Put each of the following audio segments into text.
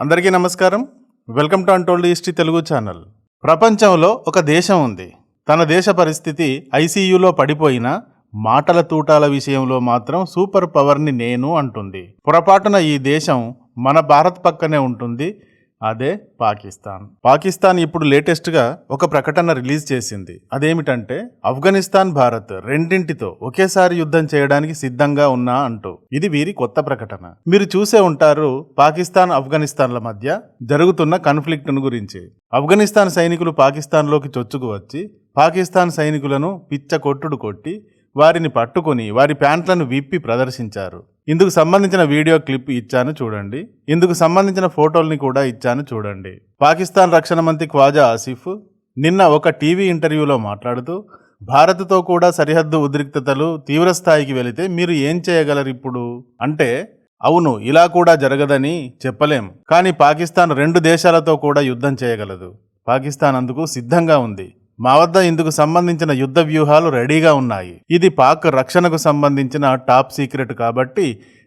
అందరికీ నమస్కారం. Welcome to untold history Telugu channel. ప్రపంచంలో ఒక దేశం ఉంది. తన దేశ పరిస్థితి ఐసీయూలో పడిపోయినా మాటల తూటాల విషయంలో మాత్రం సూపర్ పవర్ని నేను అంటుంది. పొరపాటున ఈ దేశం మన భారత్ పక్కనే ఉంటుంది. అదే పాకిస్తాన్. పాకిస్తాన్ ఇప్పుడు లేటెస్ట్గా ఒక ప్రకటన రిలీజ్ చేసింది. అదేమిటంటే ఆఫ్ఘనిస్తాన్ భారత్ రెండింటితో ఒకేసారి యుద్ధం చేయడానికి సిద్ధంగా ఉన్నా అంటూ. ఇది వీరి కొత్త ప్రకటన. మీరు చూసే ఉంటారు పాకిస్తాన్ ఆఫ్ఘనిస్తాన్ల మధ్య జరుగుతున్న కాన్ఫ్లిక్ట్ను గురించి. ఆఫ్ఘనిస్తాన్ సైనికులు పాకిస్తాన్లోకి చొచ్చుకు వచ్చి పాకిస్తాన్ సైనికులను పిచ్చ కొట్టుడు కొట్టి వారిని పట్టుకొని వారి ప్యాంట్లను విప్పి ప్రదర్శించారు. ఇందుకు సంబంధించిన వీడియో క్లిప్ ఇచ్చాను చూడండి. ఇందుకు సంబంధించిన ఫోటోల్ని కూడా ఇచ్చాను చూడండి. పాకిస్తాన్ రక్షణ మంత్రి ఖ్వాజా ఆసిఫ్ నిన్న ఒక టీవీ ఇంటర్వ్యూలో మాట్లాడుతూ భారత్తో కూడా సరిహద్దు ఉద్రిక్తతలు తీవ్రస్థాయికి వెళితే మీరు ఏం చేయగలరు ఇప్పుడు? అంటే అవును ఇలా కూడా జరగదని చెప్పలేం. కానీ పాకిస్తాన్ రెండు దేశాలతో కూడా యుద్ధం చేయగలదు. పాకిస్తాన్ అందుకు సిద్ధంగా ఉంది. మా వద్ద ఇందుకు సంబంధించిన యుద్ధ వ్యూహాలు రెడీగా ఉన్నాయి. ఇది పాక్ రక్షణకు సంబంధించిన టాప్ సీక్రెట్ కాబట్టి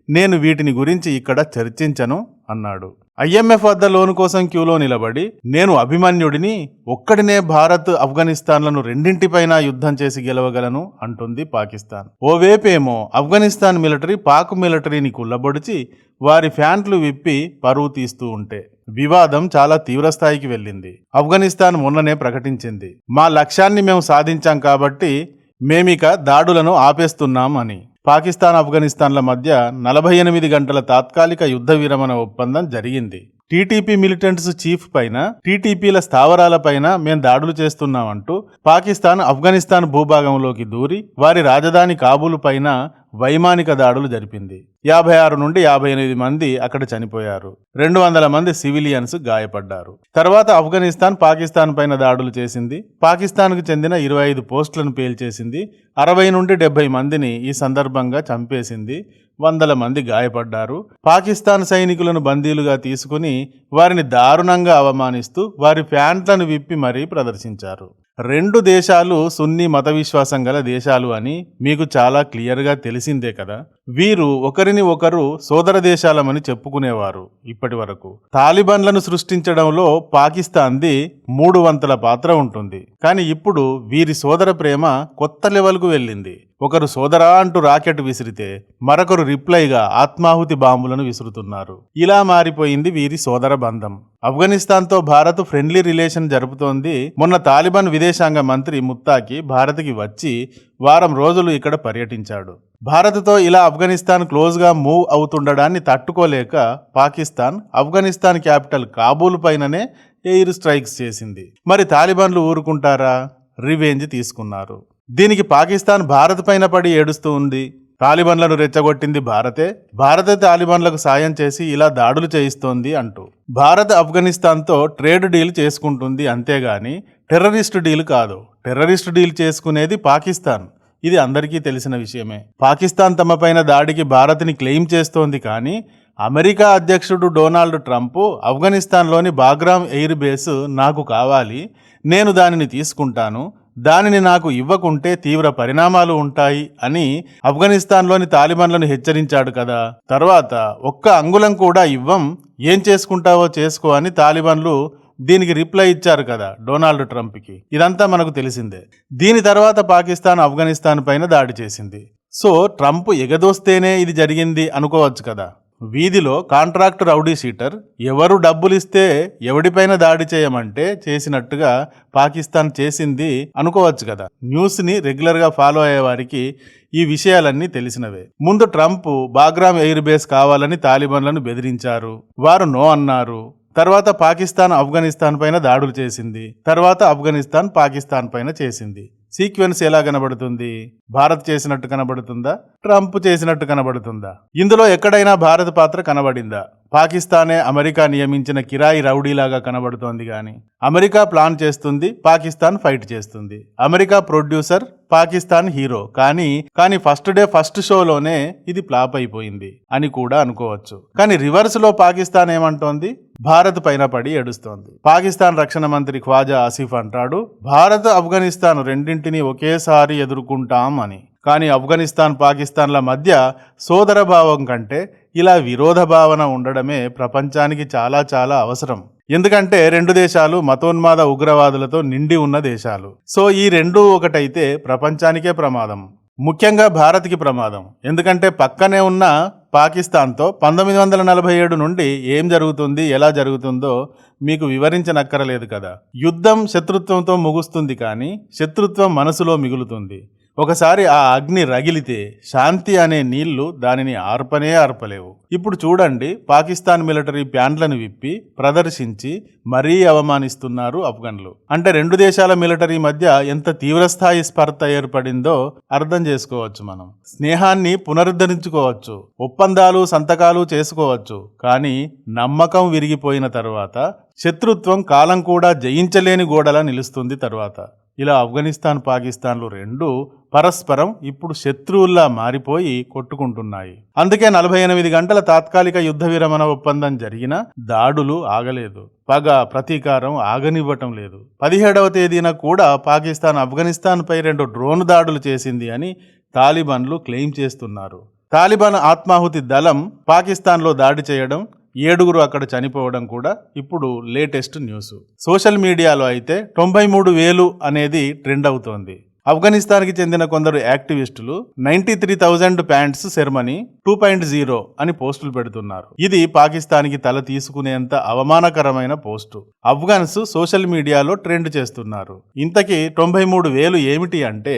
నేను వీటిని గురించి ఇక్కడ చర్చించను అన్నాడు. ఐఎంఎఫ్ వద్ద లోను కోసం క్యూలో నిలబడి నేను అభిమన్యుడిని ఒక్కడినే భారత్ ఆఫ్ఘనిస్తాన్లను రెండింటిపైన యుద్ధం చేసి గెలవగలను అంటుంది పాకిస్తాన్. ఓవేపేమో ఆఫ్ఘనిస్తాన్ మిలిటరీ పాక్ మిలిటరీని కుల్లబొడిచి వారి ఫ్యాంట్లు విప్పి పరువు తీస్తూ ఉంటే. వివాదం చాలా తీవ్రస్థాయికి వెళ్ళింది. ఆఫ్ఘనిస్తాన్ మొన్ననే ప్రకటించింది. మా లక్ష్యాన్ని మేము సాధించాం కాబట్టి మేమిక దాడులను ఆపేస్తున్నాం అని. పాకిస్తాన్ ఆఫ్ఘనిస్తాన్ల మధ్య నలభై ఎనిమిది గంటల తాత్కాలిక యుద్ధ విరమణ ఒప్పందం జరిగింది. టీటీపీ మిలిటెంట్స్ చీఫ్ పైన టీటీపీల స్థావరాల పైన మేము దాడులు చేస్తున్నామంటూ పాకిస్తాన్ ఆఫ్ఘనిస్తాన్ భూభాగంలోకి దూరి వారి రాజధాని కాబూలు పైన వైమానిక దాడులు జరిపింది. యాభై ఆరు నుండి యాభై ఎనిమిది మంది అక్కడ చనిపోయారు. రెండు వందల మంది సివిలియన్స్ గాయపడ్డారు. తర్వాత ఆఫ్ఘనిస్తాన్ పాకిస్తాన్ పైన దాడులు చేసింది. పాకిస్తాన్కు చెందిన ఇరవై ఐదు పోస్టులను పేల్చేసింది. అరవై నుండి డెబ్బై మందిని ఈ సందర్భంగా చంపేసింది. వందల మంది గాయపడ్డారు. పాకిస్తాన్ సైనికులను బందీలుగా తీసుకుని వారిని దారుణంగా అవమానిస్తూ వారి ప్యాంట్లను విప్పి మరీ ప్రదర్శించారు. రెండు దేశాలు సున్నీ మత విశ్వాసం గల దేశాలు అని మీకు చాలా క్లియర్గా తెలిసిందే కదా. వీరు ఒకరిని ఒకరు సోదర దేశాలమని చెప్పుకునేవారు ఇప్పటి వరకు. తాలిబాన్లను సృష్టించడంలో పాకిస్తాన్ది మూడు వంతుల పాత్ర ఉంటుంది. కానీ ఇప్పుడు వీరి సోదర ప్రేమ కొత్త లెవెల్కు వెళ్ళింది. ఒకరు సోదరా అంటూ రాకెట్ విసిరితే మరొకరు రిప్లైగా ఆత్మాహుతి బాంబులను విసురుతున్నారు. ఇలా మారిపోయింది వీరి సోదర బంధం. ఆఫ్ఘనిస్తాన్తో భారత్ ఫ్రెండ్లీ రిలేషన్ జరుపుతోంది. మొన్న తాలిబాన్ విదేశాంగ మంత్రి ముత్తాకి భారత్కి వచ్చి వారం రోజులు ఇక్కడ పర్యటించాడు. భారత్తో ఇలా ఆఫ్ఘనిస్తాన్ క్లోజ్గా మూవ్ అవుతుండడాన్ని తట్టుకోలేక పాకిస్తాన్ ఆఫ్ఘనిస్తాన్ క్యాపిటల్ కాబూల్ పైననే ఎయిర్ స్ట్రైక్స్ చేసింది. మరి తాలిబాన్లు ఊరుకుంటారా? రివెంజ్ తీసుకున్నారు. దీనికి పాకిస్తాన్ భారత్ పైన పడి ఏడుస్తూ ఉంది. తాలిబాన్లను రెచ్చగొట్టింది భారతే. భారతే తాలిబాన్లకు సాయం చేసి ఇలా దాడులు చేయిస్తోంది అంటూ. భారత్ ఆఫ్ఘనిస్తాన్తో ట్రేడ్ డీల్ చేసుకుంటుంది అంతేగాని టెర్రరిస్ట్ డీల్ కాదు. టెర్రరిస్ట్ డీల్ చేసుకునేది పాకిస్తాన్. ఇది అందరికీ తెలిసిన విషయమే. పాకిస్తాన్ తమపైన దాడికి భారత్ని క్లెయిమ్ చేస్తోంది కానీ అమెరికా అధ్యక్షుడు డొనాల్డ్ ట్రంప్ ఆఫ్ఘనిస్తాన్లోని బాగ్రామ్ ఎయిర్ బేస్ నాకు కావాలి నేను దానిని తీసుకుంటాను దానిని నాకు ఇవ్వకుంటే తీవ్ర పరిణామాలు ఉంటాయి అని ఆఫ్ఘనిస్తాన్లోని తాలిబాన్లను హెచ్చరించాడు కదా. తర్వాత ఒక్క అంగుళం కూడా ఇవ్వం ఏం చేసుకుంటావో చేసుకో అని తాలిబాన్లు దీనికి రిప్లై ఇచ్చారు కదా డొనాల్డ్ ట్రంప్కి. ఇదంతా మనకు తెలిసిందే. దీని తర్వాత పాకిస్తాన్ ఆఫ్ఘనిస్తాన్ పైన దాడి చేసింది. సో ట్రంప్ ఎగదోస్తేనే ఇది జరిగింది అనుకోవచ్చు కదా. వీధిలో కాంట్రాక్ట్ రౌడీ షీటర్ ఎవరు డబ్బులిస్తే ఎవడిపైన దాడి చేయమంటే చేసినట్టుగా పాకిస్తాన్ చేసింది అనుకోవచ్చు కదా. న్యూస్ని రెగ్యులర్గా ఫాలో అయ్యే వారికి ఈ విషయాలన్నీ తెలిసినవే. ముందు ట్రంప్ బాగ్రామ్ ఎయిర్ బేస్ కావాలని తాలిబాన్లను బెదిరించారు. వారు నో అన్నారు. తర్వాత పాకిస్తాన్ ఆఫ్ఘనిస్తాన్ పైన దాడులు చేసింది. తర్వాత ఆఫ్ఘనిస్తాన్ పాకిస్తాన్ పైన చేసింది. సీక్వెన్స్ ఎలా కనబడుతుంది? భారత్ చేసినట్టు కనబడుతుందా? ట్రంప్ చేసినట్టు కనబడుతుందా? ఇందులో ఎక్కడైనా భారత్ పాత్ర కనబడిందా? పాకిస్తానే అమెరికా నియమించిన కిరాయి రౌడీలాగా కనబడుతోంది కానీ అమెరికా ప్లాన్ చేస్తుంది పాకిస్తాన్ ఫైట్ చేస్తుంది. America producer Pakistan hero. కానీ కానీ ఫస్ట్ డే ఫస్ట్ షోలోనే ఇది ఫ్లాప్ అయిపోయింది అని కూడా అనుకోవచ్చు. కానీ రివర్స్లో పాకిస్తాన్ ఏమంటోంది? భారత్ పైన పడి ఏడుస్తోంది. పాకిస్తాన్ రక్షణ మంత్రి ఖ్వాజా ఆసిఫ్ అంటాడు భారత్ ఆఫ్ఘనిస్తాన్ రెండింటిని ఒకేసారి ఎదుర్కొంటాం అని. కానీ ఆఫ్ఘనిస్తాన్ పాకిస్తాన్ల మధ్య సోదర భావం కంటే ఇలా విరోధ భావన ఉండడమే ప్రపంచానికి చాలా చాలా అవసరం. ఎందుకంటే రెండు దేశాలు మతోన్మాద ఉగ్రవాదులతో నిండి ఉన్న దేశాలు. సో ఈ రెండు ఒకటైతే ప్రపంచానికే ప్రమాదం. ముఖ్యంగా భారత్కి ప్రమాదం. ఎందుకంటే పక్కనే ఉన్న పాకిస్తాన్తో పంతొమ్మిది వందల నలభై ఏడు నుండి ఏం జరుగుతుంది ఎలా జరుగుతుందో మీకు వివరించనక్కరలేదు కదా. యుద్ధం శత్రుత్వంతో ముగుస్తుంది కానీ శత్రుత్వం మనసులో మిగులుతుంది. ఒకసారి ఆ అగ్ని రగిలితే శాంతి అనే నీళ్ళు దానిని ఆర్పనే ఆర్పలేవు. ఇప్పుడు చూడండి పాకిస్తాన్ మిలిటరీ ప్యాంట్లను విప్పి ప్రదర్శించి మరీ అవమానిస్తున్నారు అఫ్ఘన్లు. అంటే రెండు దేశాల మిలిటరీ మధ్య ఎంత తీవ్రస్థాయి స్పర్ధ ఏర్పడిందో అర్థం చేసుకోవచ్చు మనం. స్నేహాన్ని పునరుద్ధరించుకోవచ్చు ఒప్పందాలు సంతకాలు చేసుకోవచ్చు. కానీ నమ్మకం విరిగిపోయిన తర్వాత శత్రుత్వం కాలం కూడా జయించలేని గోడలా నిలుస్తుంది తర్వాత. ఇలా ఆఫ్ఘనిస్తాన్ పాకిస్తాన్లు రెండు పరస్పరం ఇప్పుడు శత్రువుల్లా మారిపోయి కొట్టుకుంటున్నాయి. అందుకే నలభై ఎనిమిది గంటల తాత్కాలిక యుద్ధ విరమణ ఒప్పందం జరిగినా దాడులు ఆగలేదు. పగ ప్రతీకారం ఆగనివ్వటం లేదు. పదిహేడవ తేదీన కూడా పాకిస్తాన్ ఆఫ్ఘనిస్తాన్ పై రెండు డ్రోన్ దాడులు చేసింది అని తాలిబాన్లు క్లెయిమ్ చేస్తున్నారు. తాలిబాన్ ఆత్మాహుతి దళం పాకిస్తాన్లో దాడి చేయడం ఏడుగురు అక్కడ చనిపోవడం కూడా ఇప్పుడు లేటెస్ట్ న్యూస్. సోషల్ మీడియాలో అయితే తొంభై మూడు వేలు అనేది ట్రెండ్ అవుతోంది. ఆఫ్ఘనిస్తాన్కి చెందిన కొందరు యాక్టివిస్టులు ninety three thousand pants ceremony two point zero అని పోస్టులు పెడుతున్నారు. ఇది పాకిస్తాన్కి తల తీసుకునేంత అవమానకరమైన పోస్టు. ఆఫ్ఘన్స్ సోషల్ మీడియాలో ట్రెండ్ చేస్తున్నారు. ఇంతకీ తొంభై మూడు వేలు ఏమిటి అంటే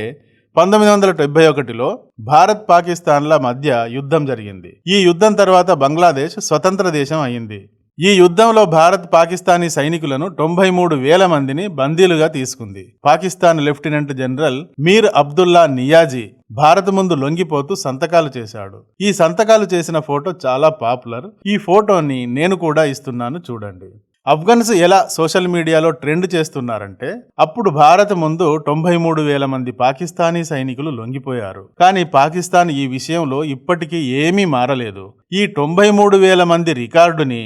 పంతొమ్మిది వందల డెబ్బై ఒకటిలో భారత్ పాకిస్తాన్ల మధ్య యుద్ధం జరిగింది. ఈ యుద్ధం తర్వాత బంగ్లాదేశ్ స్వతంత్ర దేశం అయింది. ఈ యుద్ధంలో భారత్ పాకిస్తానీ సైనికులను తొంభై మూడు వేల మందిని బందీలుగా తీసుకుంది. పాకిస్తాన్ లెఫ్టినెంట్ జనరల్ మీర్ అబ్దుల్లా నియాజీ భారత్ ముందు లొంగిపోతూ సంతకాలు చేశాడు. ఈ సంతకాలు చేసిన ఫోటో చాలా పాపులర్. ఈ ఫోటోని నేను కూడా ఇస్తున్నాను చూడండి. ఆఫ్ఘన్స్ ఎలా సోషల్ మీడియాలో ట్రెండ్ చేస్తున్నారంటే అప్పుడు భారత్ ముందు తొంభై మూడు వేల మంది పాకిస్తానీ సైనికులు లొంగిపోయారు. కానీ పాకిస్తాన్ ఈ విషయంలో ఇప్పటికీ ఏమీ మారలేదు. ఈ తొంభై మూడు వేల మంది రికార్డుని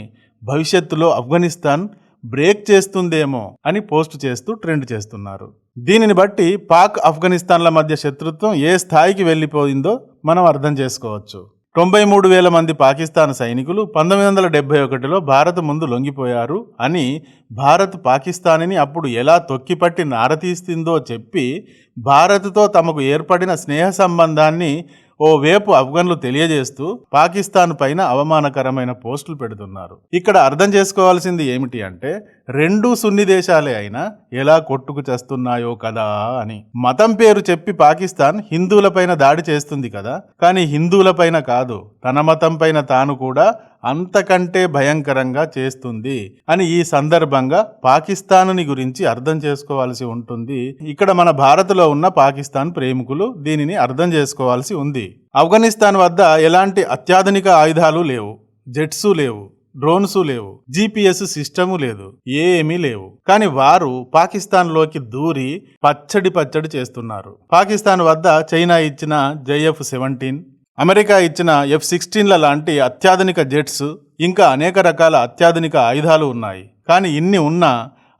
భవిష్యత్తులో ఆఫ్ఘనిస్తాన్ బ్రేక్ చేస్తుందేమో అని పోస్ట్ చేస్తూ ట్రెండ్ చేస్తున్నారు. దీనిని బట్టి పాక్ ఆఫ్ఘనిస్తాన్ల మధ్య శత్రుత్వం ఏ స్థాయికి వెళ్ళిపోయిందో మనం అర్థం చేసుకోవచ్చు. తొంభై మూడు వేల మంది పాకిస్తాన్ సైనికులు పంతొమ్మిది వందల డెబ్బై ఒకటిలో భారత్ ముందు లొంగిపోయారు అని భారత్ పాకిస్తాన్ని అప్పుడు ఎలా తొక్కిపట్టి నారతీస్తుందో చెప్పి భారత్తో తమకు ఏర్పడిన స్నేహ సంబంధాన్ని ఓ వేపు ఆఫ్ఘన్లు తెలియజేస్తూ పాకిస్తాన్ పైన అవమానకరమైన పోస్టులు పెడుతున్నారు. ఇక్కడ అర్థం చేసుకోవాల్సింది ఏమిటి అంటే రెండు సున్ని దేశాలే అయినా ఎలా కొట్టుకు చేస్తున్నాయో కదా అని. మతం పేరు చెప్పి పాకిస్తాన్ హిందువులపైన దాడి చేస్తుంది కదా. కానీ హిందువులపైన కాదు తన మతం పైన తాను కూడా అంతకంటే భయంకరంగా చేస్తుంది అని ఈ సందర్భంగా పాకిస్తాన్ని గురించి అర్థం చేసుకోవాల్సి ఉంటుంది. ఇక్కడ మన భారత్లో ఉన్న పాకిస్తాన్ ప్రేమికులు దీనిని అర్థం చేసుకోవాల్సి ఉంది. ఆఫ్ఘనిస్తాన్ వద్ద ఎలాంటి అత్యాధునిక ఆయుధాలు లేవు జెట్సు లేవు. డ్రోన్స్ లేవు జీపీఎస్ సిస్టము లేదు ఏమీ లేవు. కానీ వారు పాకిస్తాన్లోకి దూరి పచ్చడి పచ్చడి చేస్తున్నారు. పాకిస్తాన్ వద్ద చైనా ఇచ్చిన జైఎఫ్ సెవెంటీన్ అమెరికా ఇచ్చిన ఎఫ్ సిక్స్టీన్ల లాంటి అత్యాధునిక జెట్స్ ఇంకా అనేక రకాల అత్యాధునిక ఆయుధాలు ఉన్నాయి. కానీ ఇన్ని ఉన్నా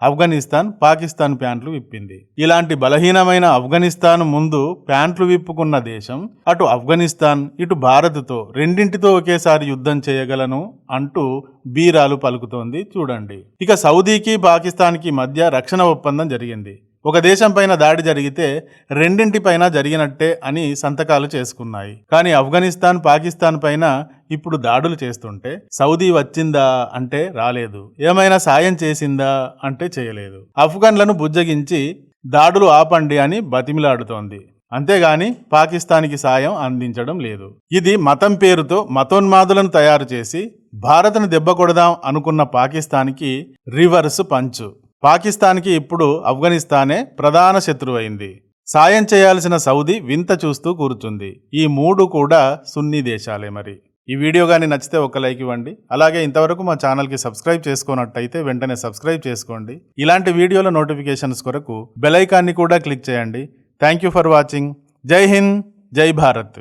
ఆఫ్ఘనిస్తాన్ పాకిస్తాన్ ప్యాంట్లు విప్పింది. ఇలాంటి బలహీనమైన ఆఫ్ఘనిస్తాన్ ముందు ప్యాంట్లు విప్పుకున్న దేశం అటు ఆఫ్ఘనిస్తాన్ ఇటు భారత్తో రెండింటితో ఒకేసారి యుద్ధం చేయగలను అంటూ బీరాలు పలుకుతోంది చూడండి. ఇక సౌదీకి పాకిస్తాన్కి మధ్య రక్షణ ఒప్పందం జరిగింది. ఒక దేశం పైన దాడి జరిగితే రెండింటిపైన జరిగినట్టే అని సంతకాలు చేసుకున్నాయి. కానీ ఆఫ్ఘనిస్తాన్ పాకిస్తాన్ పైన ఇప్పుడు దాడులు చేస్తుంటే సౌదీ వచ్చిందా అంటే రాలేదు. ఏమైనా సాయం చేసిందా అంటే చేయలేదు. ఆఫ్ఘన్లను బుజ్జగించి దాడులు ఆపండి అని బతిమిలాడుతోంది. అంతేగాని పాకిస్తాన్కి సాయం అందించడం లేదు. ఇది మతం పేరుతో మతోన్మాదులను తయారు చేసి భారత్ను దెబ్బ కొడదాం అనుకున్న పాకిస్తాన్కి రివర్స్ పంచు. పాకిస్తాన్కి ఇప్పుడు ఆఫ్ఘనిస్తానే ప్రధాన శత్రువైంది. సాయం చేయాల్సిన సౌదీ వింత చూస్తూ కూర్చుంది. ఈ మూడు కూడా సున్నీ దేశాలే మరి. ఈ వీడియో కానీ నచ్చితే ఒక లైక్ ఇవ్వండి. అలాగే ఇంతవరకు మా ఛానల్కి సబ్స్క్రైబ్ చేసుకున్నట్టయితే వెంటనే సబ్స్క్రైబ్ చేసుకోండి. ఇలాంటి వీడియోల నోటిఫికేషన్స్ కొరకు బెలైకాన్ని కూడా క్లిక్ చేయండి. Thank you for watching. Jai Hind Jai Bharat.